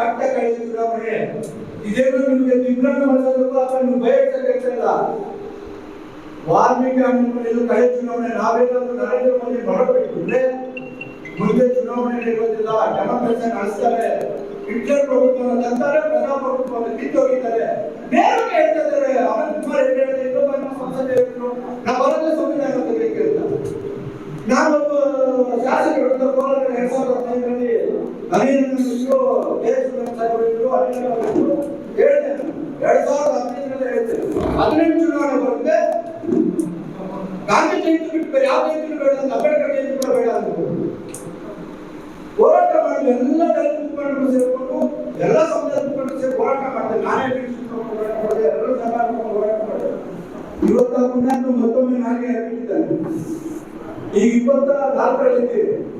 ಕಟ್ಟ ಕಳೆದ ಚುನಾವಣೆ ಇದೇನು ನಿಮಗೆ ದಿಗ್ಭ್ರಮೆ ಮಾಡಿಸೋದಕ್ಕೂ ಅಥವಾ ನೀವು ಬಯಸಲ್ಲ ವಾಲ್ಮೀಕಿ ಇದು ಕಳೆದ ಚುನಾವಣೆ ನಾವೇನಾದ್ರೂ ನರೇಂದ್ರ ಮೋದಿ ಮಾಡಬೇಕಿದ್ರೆ ಮುಂದೆ ಚುನಾವಣೆ ಇರೋದಿಲ್ಲ ಡೆಮಾಕ್ರಸಿ ನಡೆಸ್ತಾರೆ. ಹಿಟ್ಲರ್ ಪ್ರಭುತ್ವವನ್ನು ತಂತಾರೆ ಪ್ರಜಾಪ್ರಭುತ್ವವನ್ನು ಕಿತ್ತೊಗಿತಾರೆ ನೇರವಾಗಿ ಹೇಳ್ತಾ ಇದ್ದಾರೆ, ಅನಂತ್ ಕುಮಾರ್ ನಮ್ಮ ಸಂಸದೆ ಹೇಳಿದ್ರು ನಾವು ಬರೋದೇ ಸಂವಿಧಾನ ಹದಿನೈದರಲ್ಲಿ ಅವರು ಹೇಳಿದೆ ಎರಡ್ ಸಾವಿರದ ಹದಿನೈದರಲ್ಲಿ ಹದಿನೆಂಟು ಚುನಾವಣೆ ಬರುತ್ತೆ ಗಾಂಧಿ ಬಿಟ್ಟು ಬೇರೆ ಯಾವ ಜಯಂತಿ ಬೇಡ ಅಂತ ಕೂಡ ಎಲ್ಲ ದಲಿತ ಮುಖಂಡರು ಎಲ್ಲ ಸಮುದಾಯದ ಮುಖಂಡರು ಸೇರಿ ಮಾಡ್ತಾರೆ ನಾನೇ ಹೋರಾಟ ಮಾಡಿದೆ, ಎಲ್ಲರೂ ಸಹ ಹೋರಾಟ ಮಾಡಿದೆ. ಇವತ್ತು ಪುಣ್ಯಾತ್ಮ ಮತ್ತೊಮ್ಮೆ ನಾನೇ ಹೇಳ್ಬಿಟ್ಟಿದ್ದಾನೆ ಈಗ ಇಪ್ಪತ್ತ ನಾಲ್ಕರಲ್ಲಿದ್ದೀವಿ ಮುಂದೆ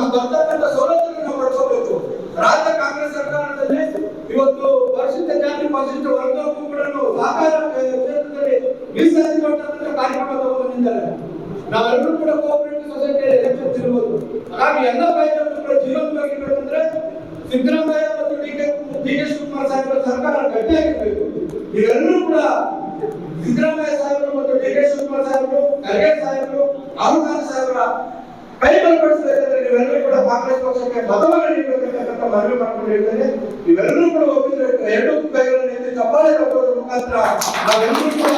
ನಮ್ಗೆ ಬರ್ತಕ್ಕಂಥ ಸವಲತ್ತನ್ನು ನಾವು ಪಡ್ಕೋಬೇಕು. ರಾಜ್ಯ ಕಾಂಗ್ರೆಸ್ ಸರ್ಕಾರದಲ್ಲಿ ಇವತ್ತು ಪರಿಶಿಷ್ಟ ಜಾತಿ ಪರಿಶಿಷ್ಟ ವರ್ಗಕ್ಕೂ ಕೂಡ ಸಹಕಾರ ಕ್ಷೇತ್ರದಲ್ಲಿ ಮೀಸಲಾತಿ ಕೊಡ್ತಕ್ಕಂಥ ಕಾರ್ಯಕ್ರಮ ನಾವೆಲ್ಲರೂ ಕೂಡ ಕೋಆಪರೇಟಿವ್ ಸೊಸೈಟಿಯಲ್ಲಿ ಎಲೆಕ್ಷನ್ ಇರ್ಬೋದು ಹಾಗಾಗಿ ಎಲ್ಲ ಪ್ರಯತ್ನಗಳು ಕೂಡ ಅಂದ್ರೆ ಸಿದ್ದರಾಮಯ್ಯ ಮತ್ತು D K D K Shivakumar ಸಾಹೇಬರ ಸರ್ಕಾರ ಗಟ್ಟಿಯಾಗಿರ್ಬೇಕು. ಇವೆಲ್ಲರೂ ಕೂಡ ಸಿದ್ದರಾಮಯ್ಯ ಸಾಹೇಬರು ಮತ್ತು ಡಿ ಕೆ ಶಿವಕುಮಾರ್ ಸಾಹೇಬರು, ಖರ್ಗೆ ಸಾಹೇಬರು ರಾಹುಲ್ ಗಾಂಧಿ ಸಾಹೇಬರ ಕೈ ಬಲಪಡಿಸಬೇಕಾದ್ರೆ ನೀವೆಲ್ಲರೂ ಕೂಡ ಕಾಂಗ್ರೆಸ್ ಪಕ್ಷಕ್ಕೆ ಮತವನ್ನು ಮನವಿ ಮಾಡ್ಕೊಂಡು ನೀವೆಲ್ಲರೂ ಕೂಡ ಒಪ್ಪಿದ್ರೆ ಎರಡು ಕೈಗಳನ್ನು ಚಪ್ಪಾಳೆ ಮುಖಾಂತರ ನಾವೆಲ್ಲರೂ ಕೂಡ